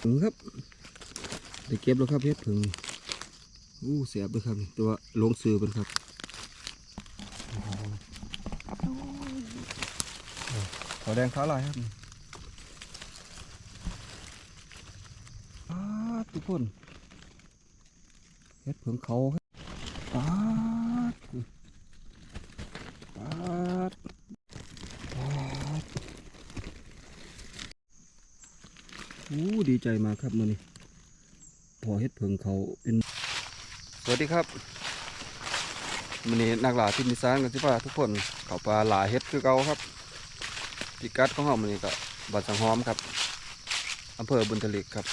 ผึ่งครับได้เก็บแล้วครับเฮ็ดผึ่งอู้เสียบเลยครับต่ว่าลงซื้อเป็นครับขอแดงขาลายครับทุกคนเฮ็ดผึ่งเขาครับป้าดป้าดป้าด อู้ดีใจมากครับมื่อนี้พอเฮ็ดผึ่งเขาเป็น สวัสดีครับมื่อนี้นักหลาที่มีสารกันสิพาทุกคนเขาปลาหลาเฮ็ดคือเก่าครับพิกัดของเรามื่อนี้ก็บัดสังหอมครับอำเภอบุญทลิกครับ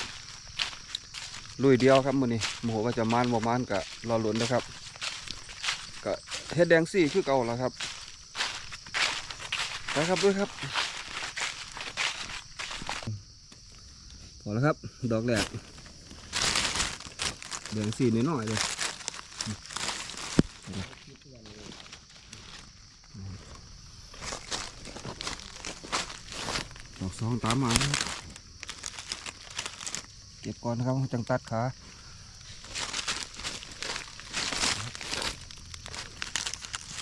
ลุยเดียวครับมื่อนี้โมโหว่าจะมานบ่มานก็รอลุ้นนะครับก็เฮ็ดแดงซี่คือเก่าแล้วครับไปครับด้วยครับ พอแล้วครับ ดอกแรกแดงซี่น้อยเลยดอกสองตามมานเก็บก่อนนะครับจังตัดขา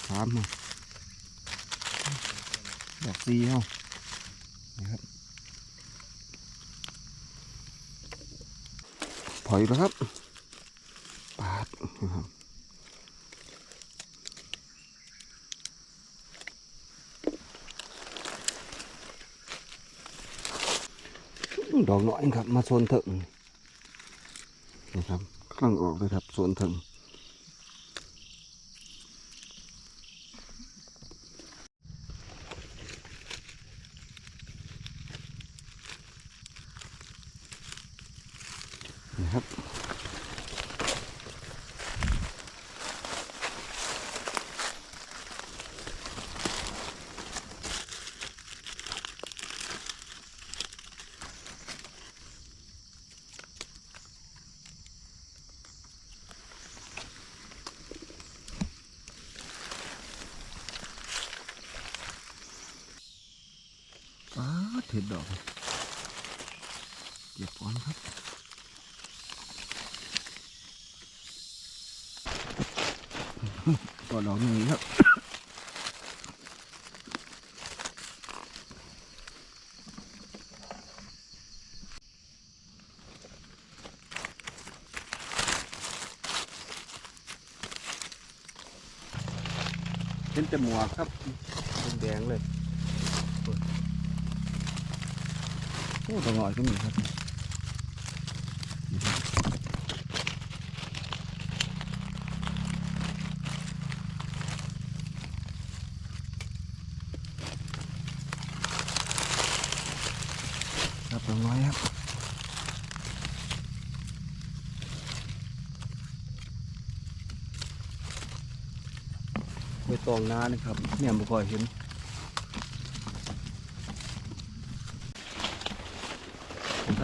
สามมาดอกสี่เฮานี่ครับพ ออยู่แล้วครับปาดนะครับดอกน้อยครับ มาโซนถึงนะครับกำลังออกเลยครับโซนถึง เห็ดดอกเก็บก่อนครับก่อนดอกนี้ครับเป็นแต่หมวกครับแดงเลย อ้ตัวหน่อยก็มีครับครับตัวน้อยครับไปตองน้านะครับ เนี่ยบุคอยเห็น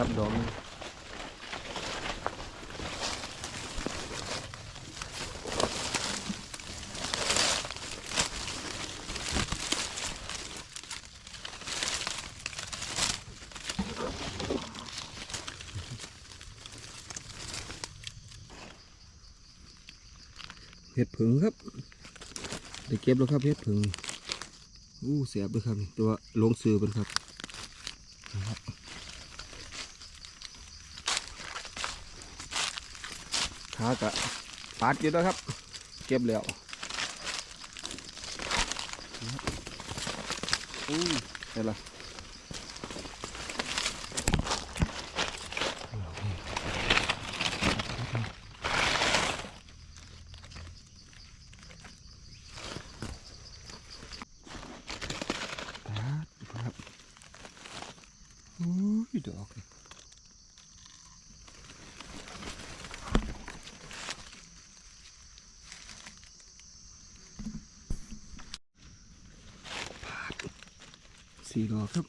ครับดอกนี้เห็ดผึ่งครับได้เก็บแล้วครับเห็ดผึ่งอู้เสียบเลยครับ ตัวลงซื้อเป็นครับ นะครับขากะปาดอยู่แล้วครับ เก็บแล้วอู้เห็นละดอู้ยดอก สี่ดอกครับ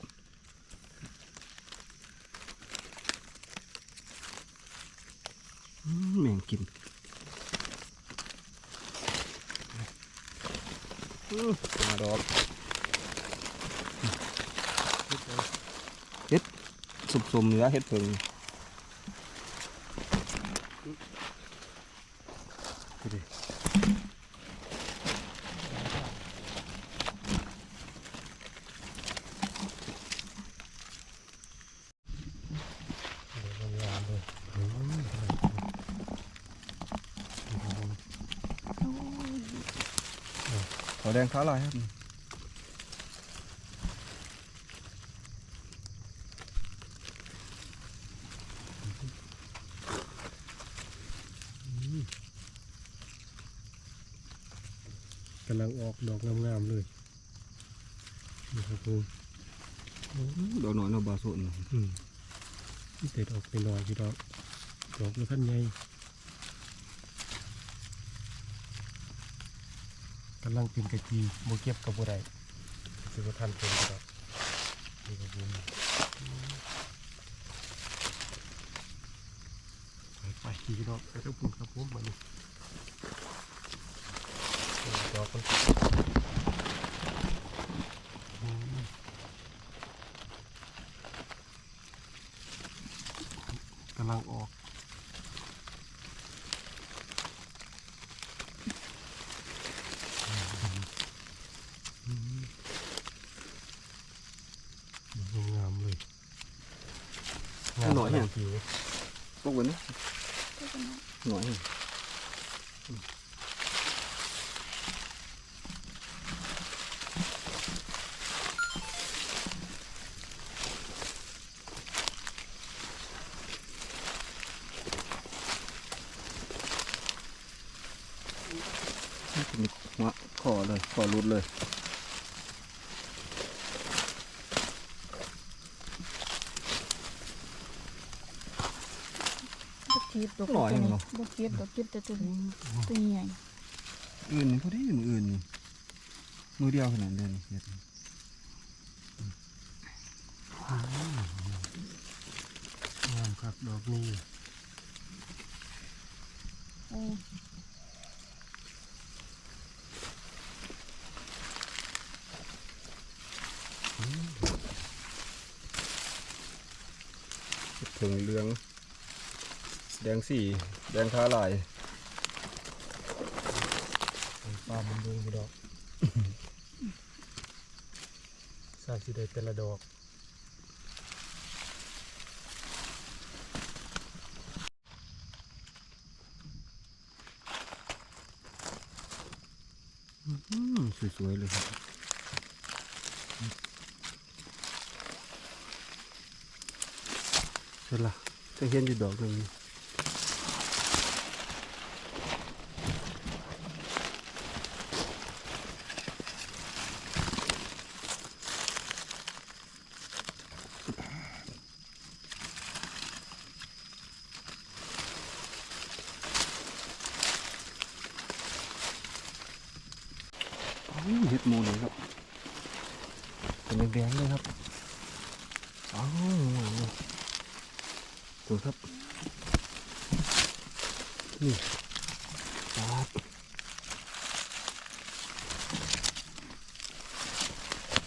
แมงกินมาดอกเฮ็ดสุมๆเนื้อเฮ็ดเพิง ขาลายครับกำลังออกดอกงามๆเลยนี่ครับผมดอกหน่อยเนาะบาโซนอืมเด็ดออกไปหน่อยพี่ดอกดอกแล้วท่านใหญ่ำลังเป็นกะจีโมเก็บกับบัได้สิว่าท่านเป็นพี่ดอกนี่ครับผมไปไปพี่ดอกไปเจ้าปุ่นครับผมมานี่ดอกมันอืม กำลังออกงามเลย ผิวพวกมันนะหน่อยมีหัวคอเลยคอรุดเลย บุกคิ ดดอกหน่อยตัวนี้เนาะบุกคิดดอกคิดแต่ตัวนี้ตัวใหญ่อื่นนี่พอดีมืออื่นนี่มือเดียวขนาดเดินเฮ็ดงามครับดอกนี้โอ้ถึงเหลือง แดงสีแดงท้าลายปลามันดุงพี่ดอกสามสิได้แต่ละดอกอืมสวยๆเลยครับเสร็จละจะเห็นอยู่ดอกหนึ่ง อุ้ยเห็ดโมเลยครับ เป็น แดงๆเลยครับอ้าวดูครับ นี่ครับ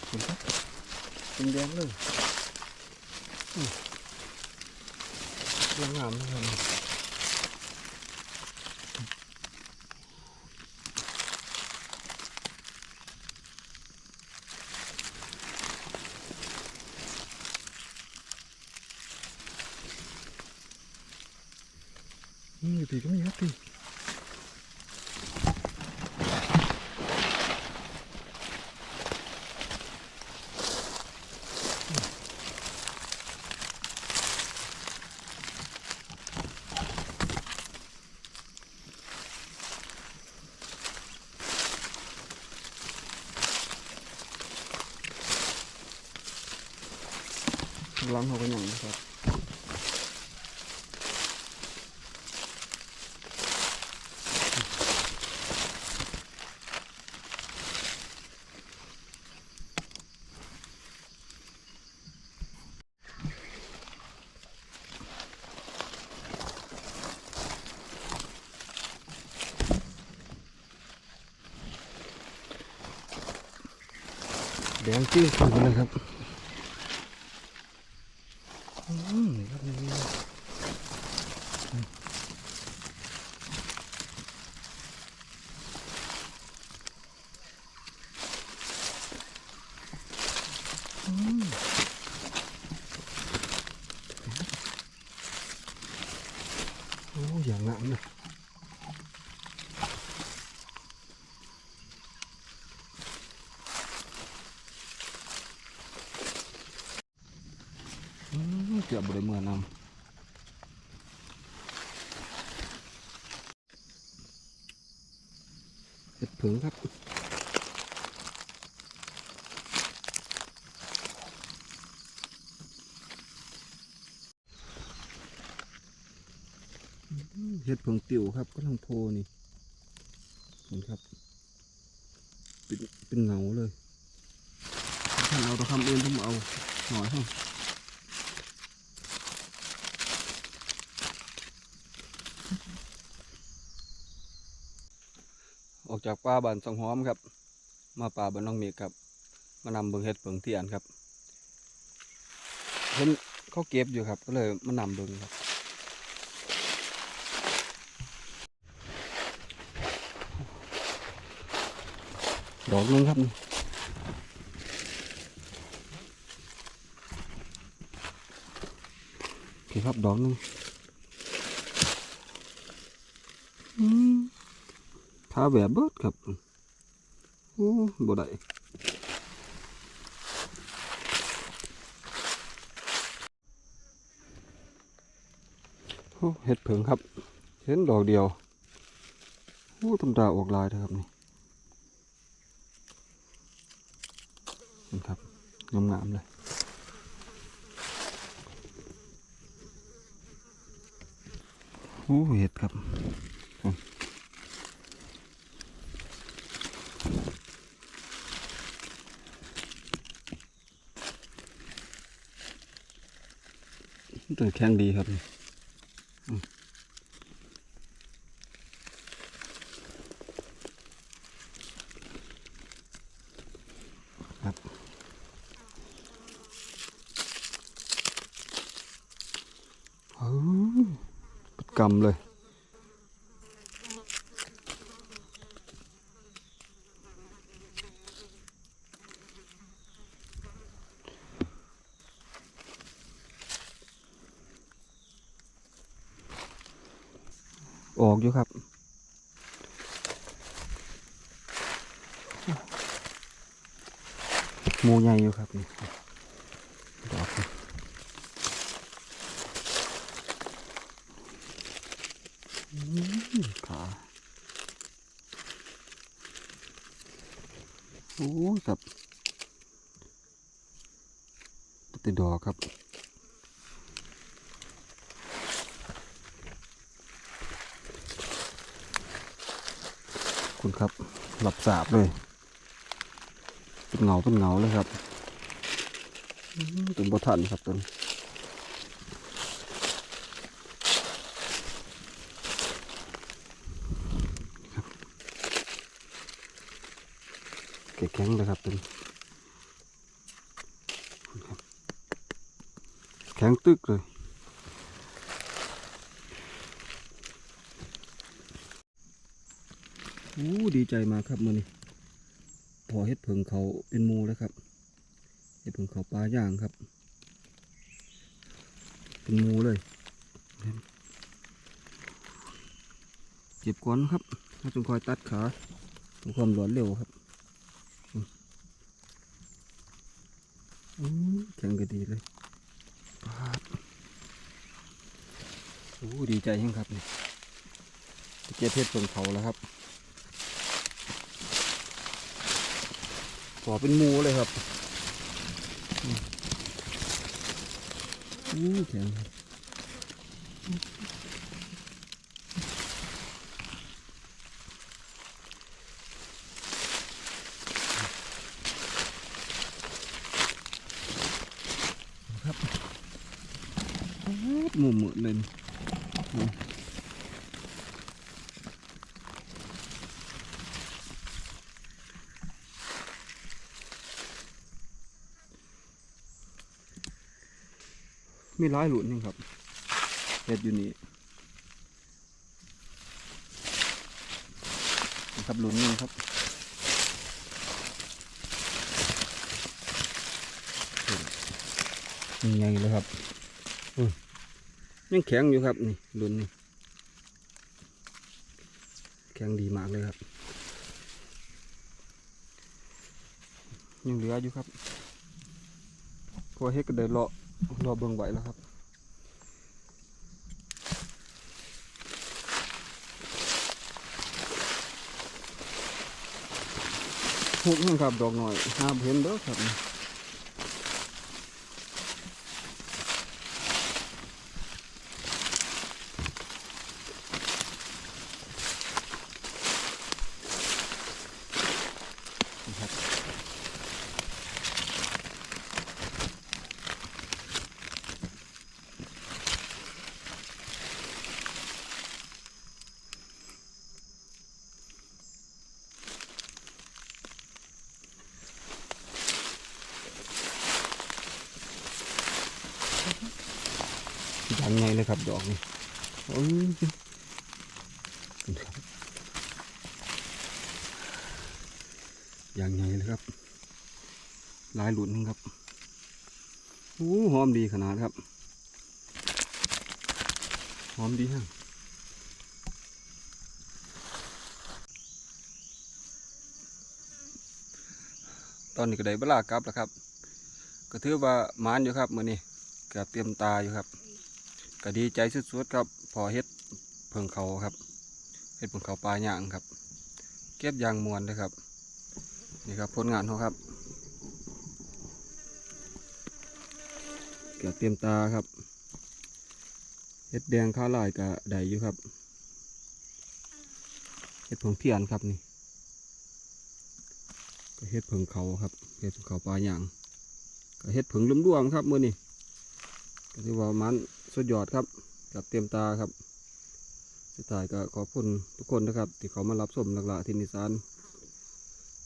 เห็นครับเป็นแดงเลยอืมยังงามนะค รับนี่ปีก็มีครับพี่ล้างเขาก็ยังนะครับ แดงจื้อขึ้นมาเลยครับ อืมนี่ครับนี่อืมโอ้อย่างงามเลย เกือบบริเมื่อนำเห็ดผึ่งครับเห็ดผงติ๋วครับก็ลังโพนี่เห็นครับ เป็นเป็นเงาเลยท่าเอาตะคำอื่นต้องเอาหน่อยห้องออก จากป่าบ้านสองหอมครับ มาป่าบ้านน้องเมฆครับ มานำเบิงเห็ดเผิงเทียนครับเห็นเขาเก็บอยู่ครับ ก็เลยมานำเบิงครับดอกนึงครับนี่โอเครับดอกนึงอืม ขาแหวบเบิดครับโอ้บ่ได้เห็ดเผิงครับ เห็นดอกเดียวโอ้ตำตาออกลายเถอะครับนี่นี่ครับงามๆเลยโอ้เห็ดครับ ตัวแข็งดีครับนี่อืมครับ เฮ้ยเป็นกำเลย ออกอยู่ครับ ห มูใหญ่อยู่ครับนี่ดอกขาโอ้ยครับติดดอกครับคุณครับหลับสาบเลย เป็นเงาเป็นเงาเลยครับอื้อตึงบทันครับตัวแข็งเลยครับเป็นแข็งตึกเลยอู้ดีใจมากครับมือนี้ อเฮ็ดเพิงเขาเป็นมูแล้วครับเฮ็ดเพิงเขาปลาย่างครับ เป็นมูเลย เจ็บก้อนครับถ้าจงคอยตัดขาเพื่อความรวดเร็วครับอืมแข็งก็ดีเลยปาโอ้ดีใจยังครับนี่เจ็บเพชรบนเขาแล้วครับ ขอเป็นหมูเลยครับอืมอู้แข็งครับหมุมหมดเลย มมีร้ายหลุนนี่ครับเห็ดอยู่นี่นะครับหลุนนึงครับยังไงเลยครับยังแข็งอยู่ครับนี่รุ่นนี่แข็งดีมากเลยครับ ยังเหลืออยู่ครับพอเฮ็ดก็เดินเลาะ รอเบิ่งไหวแล้วครับทุกครับดอกหน่อยห้าเห็นเด้อครับครับ ยังไงเลยครับ ดอกนี่โอ้ยยังไงเลยครับลายหลุนครับโอ้หอมดีขนาดครับ หอมดีฮะตอนนี้ก็ได้เวลากลับแล้วครับ ก็ถือว่าหมานอยู่ครับมื้อนี้กือบเตรียมตาอยู่ครับ ก็ดีใจสุดๆครับพอเฮ็ดเพิงเขาครับเฮ็ดเพิงเขาปลาย่างครับ เก็บยางมวนเลยครับนี่ครับผลงานเขาครับเกือบเตรียมตาครับเฮ็ดแดงข้าลายก็ได้อยู่ครับเฮ็ดเพิงเพียนครับนี่ก็เฮ็ดเพิงเขาครับเฮ็ดเพิงเขาปลาย่างก็เฮ็ดเพิงลุ่มดวงครับมื้อนี้ก็ถือว่ามัน สุดยอดครับกับเตรียมตาครับ สุดท้ายก็ขอบคุณทุกคนนะครับ ที่เขามารับชมหลักๆที่นิสาน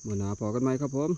เมื่อหนาพอกันไหมครับผม